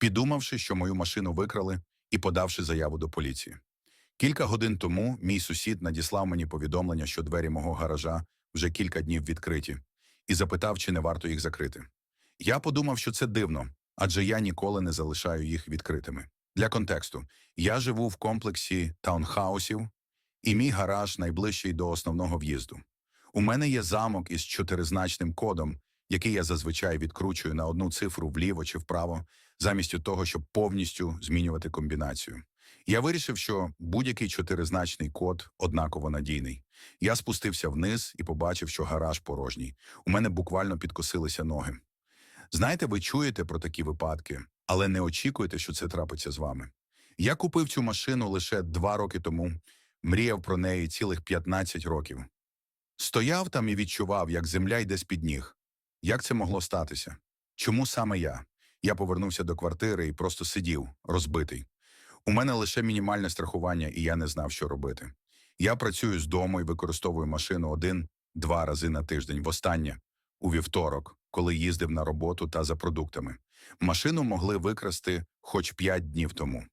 підумавши, що мою машину викрали і подавши заяву до поліції. Кілька годин тому мій сусід надіслав мені повідомлення, що двері мого гаража вже кілька днів відкриті, і запитав, чи не варто їх закрити. Я подумав, що це дивно, адже я ніколи не залишаю їх відкритими. Для контексту, я живу в комплексі таунхаусів, і мій гараж найближчий до основного в'їзду. У мене є замок із чотиризначним кодом, який я зазвичай відкручую на одну цифру вліво чи вправо, замість того, щоб повністю змінювати комбінацію. Я вирішив, що будь-який чотиризначний код однаково надійний. Я спустився вниз і побачив, що гараж порожній. У мене буквально підкосилися ноги. Знаєте, ви чуєте про такі випадки, але не очікуєте, що це трапиться з вами. Я купив цю машину лише два роки тому, мріяв про неї цілих 15 років. Стояв там і відчував, як земля йде з-під ніг. Як це могло статися? Чому саме я? Я повернувся до квартири і просто сидів, розбитий. У мене лише мінімальне страхування, і я не знав, що робити. Я працюю з дому і використовую машину один-два рази на тиждень, востаннє у вівторок, коли їздив на роботу та за продуктами. Машину могли викрасти хоч п'ять днів тому.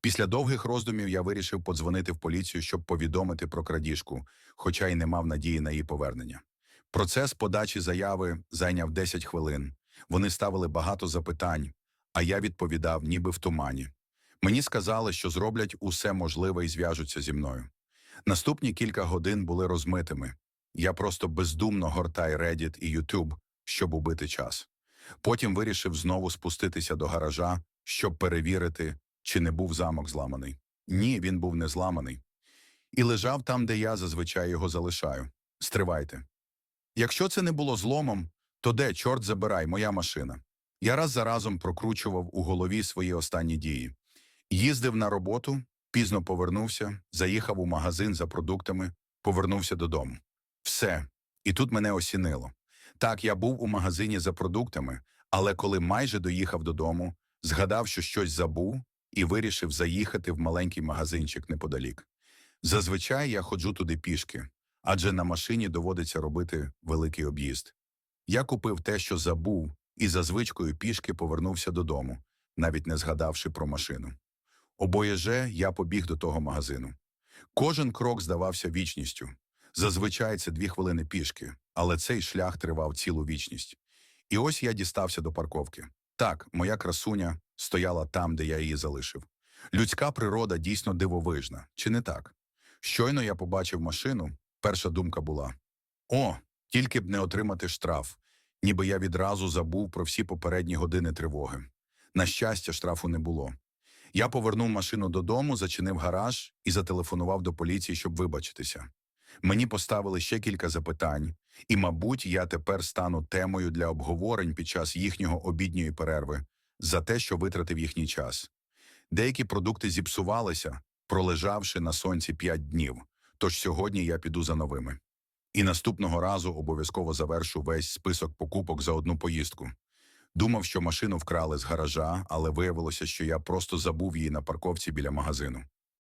Після довгих роздумів я вирішив подзвонити в поліцію, щоб повідомити про крадіжку, хоча й не мав надії на її повернення. Процес подачі заяви зайняв 10 хвилин. Вони ставили багато запитань, а я відповідав, ніби в тумані. Мені сказали, що зроблять усе можливе і зв'яжуться зі мною. Наступні кілька годин були розмитими. Я просто бездумно гортай Reddit і YouTube, щоб убити час. Потім вирішив знову спуститися до гаража, щоб перевірити, чи не був замок зламаний. Ні, він був не зламаний. І лежав там, де я зазвичай його залишаю. Стривайте. Якщо це не було зломом, то де, чорт забирай, моя машина? Я раз за разом прокручував у голові свої останні дії. Їздив на роботу, пізно повернувся, заїхав у магазин за продуктами, повернувся додому. Все. І тут мене осінило. Так, я був у магазині за продуктами, але коли майже доїхав додому, згадав, що щось забув, і вирішив заїхати в маленький магазинчик неподалік. Зазвичай я ходжу туди пішки, адже на машині доводиться робити великий об'їзд. Я купив те, що забув, і за звичкою пішки повернувся додому, навіть не згадавши про машину. Обоєже я побіг до того магазину. Кожен крок здавався вічністю. Зазвичай це дві хвилини пішки, але цей шлях тривав цілу вічність. І ось я дістався до парковки. Так, моя красуня стояла там, де я її залишив. Людська природа дійсно дивовижна, чи не так? Щойно я побачив машину, перша думка була: о, тільки б не отримати штраф, ніби я відразу забув про всі попередні години тривоги. На щастя, штрафу не було. Я повернув машину додому, зачинив гараж і зателефонував до поліції, щоб вибачитися. Мені поставили ще кілька запитань, і, мабуть, я тепер стану темою для обговорень під час їхнього обідньої перерви за те, що витратив їхній час. Деякі продукти зіпсувалися, пролежавши на сонці п'ять днів, тож сьогодні я піду за новими. І наступного разу обов'язково завершу весь список покупок за одну поїздку. Думав, що машину вкрали з гаража, але виявилося, що я просто забув її на парковці біля магазину.